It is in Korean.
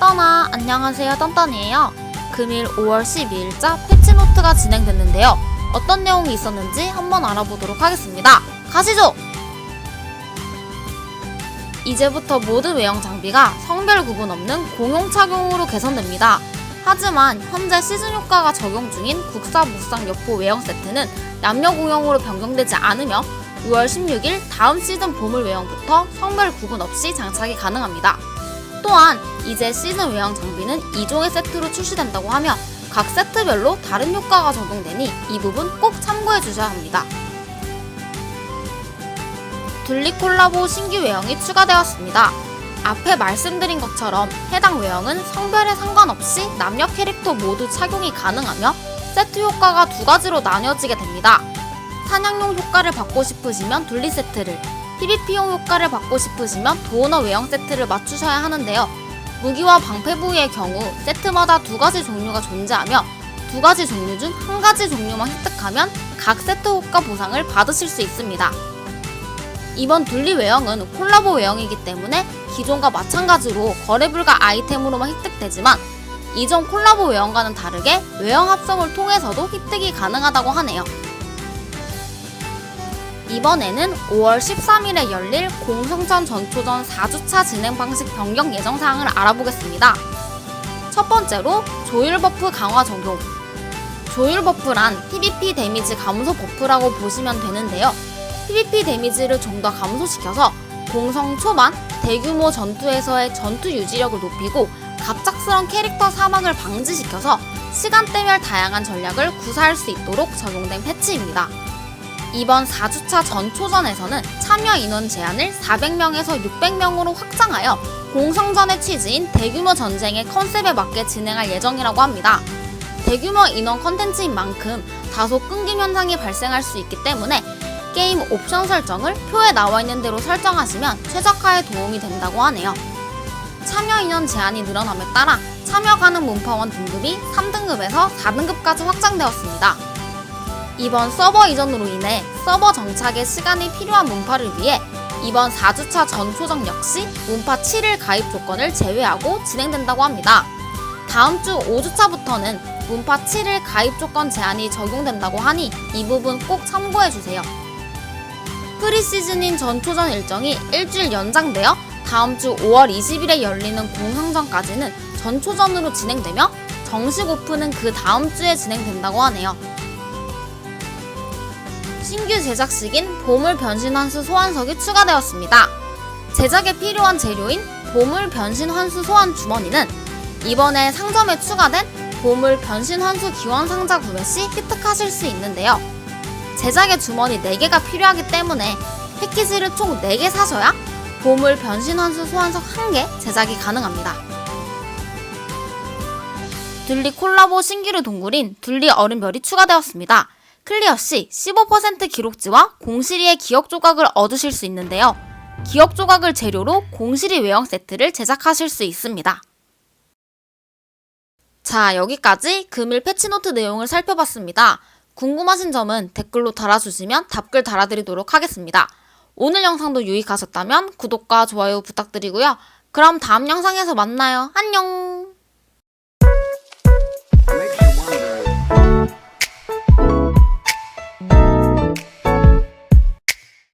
안녕하세요 떤떤이에요 금일 5월 12일자 패치노트가 진행됐는데요 어떤 내용이 있었는지 한번 알아보도록 하겠습니다 가시죠! 이제부터 모든 외형 장비가 성별 구분 없는 공용 착용으로 개선됩니다 하지만 현재 시즌 효과가 적용 중인 국사 무쌍 여포 외형 세트는 남녀 공용으로 변경되지 않으며 6월 16일 다음 시즌 보물 외형부터 성별 구분 없이 장착이 가능합니다. 또한 이제 시즌 외형 장비는 2종의 세트로 출시된다고 하며 각 세트별로 다른 효과가 적용되니 이 부분 꼭 참고해 주셔야 합니다. 둘리 콜라보 신규 외형이 추가되었습니다. 앞에 말씀드린 것처럼 해당 외형은 성별에 상관없이 남녀 캐릭터 모두 착용이 가능하며 세트 효과가 두 가지로 나뉘어지게 됩니다. 사냥용 효과를 받고 싶으시면 둘리 세트를, PVP용 효과를 받고 싶으시면 도어너 외형 세트를 맞추셔야 하는데요. 무기와 방패 부위의 경우 세트마다 두 가지 종류가 존재하며 두 가지 종류 중 한 가지 종류만 획득하면 각 세트 효과 보상을 받으실 수 있습니다. 이번 둘리 외형은 콜라보 외형이기 때문에 기존과 마찬가지로 거래 불가 아이템으로만 획득되지만 이전 콜라보 외형과는 다르게 외형 합성을 통해서도 획득이 가능하다고 하네요. 이번에는 5월 13일에 열릴 공성전 전초전 4주차 진행 방식 변경 예정 사항을 알아보겠습니다. 첫 번째로 조율 버프 강화 적용. 조율 버프란 PVP 데미지 감소 버프라고 보시면 되는데요. PVP 데미지를 좀 더 감소시켜서 공성 초반 대규모 전투에서의 전투 유지력을 높이고 갑작스런 캐릭터 사망을 방지시켜서 시간대별 다양한 전략을 구사할 수 있도록 적용된 패치입니다. 이번 4주차 전초전에서는 참여 인원 제한을 400명에서 600명으로 확장하여 공성전의 취지인 대규모 전쟁의 컨셉에 맞게 진행할 예정이라고 합니다. 대규모 인원 컨텐츠인 만큼 다소 끊김 현상이 발생할 수 있기 때문에 게임 옵션 설정을 표에 나와 있는 대로 설정하시면 최적화에 도움이 된다고 하네요. 참여 인원 제한이 늘어남에 따라 참여가는 문파원 등급이 3등급에서 4등급까지 확장되었습니다. 이번 서버 이전으로 인해 서버 정착에 시간이 필요한 문파를 위해 이번 4주차 전초정 역시 문파 7일 가입 조건을 제외하고 진행된다고 합니다. 다음 주 5주차부터는 문파 7일 가입 조건 제한이 적용된다고 하니 이 부분 꼭 참고해주세요. 프리시즌인 전초전 일정이 일주일 연장되어 다음 주 5월 20일에 열리는 공항전까지는 전초전으로 진행되며 정식 오픈은 그 다음 주에 진행된다고 하네요. 신규 제작식인 보물 변신 환수 소환석이 추가되었습니다. 제작에 필요한 재료인 보물 변신 환수 소환 주머니는 이번에 상점에 추가된 보물 변신 환수 기원 상자 구매 시 획득하실 수 있는데요. 제작의 주머니 4개가 필요하기 때문에 패키지를 총 4개 사셔야 보물 변신 환수 소환석 1개 제작이 가능합니다. 둘리 콜라보 신기루 동굴인 둘리 얼음별이 추가되었습니다. 클리어 시 15% 기록지와 공시리의 기억 조각을 얻으실 수 있는데요. 기억 조각을 재료로 공시리 외형 세트를 제작하실 수 있습니다. 자, 여기까지 금일 패치노트 내용을 살펴봤습니다. 궁금하신 점은 댓글로 달아주시면 답글 달아드리도록 하겠습니다. 오늘 영상도 유익하셨다면 구독과 좋아요 부탁드리고요. 그럼 다음 영상에서 만나요. 안녕!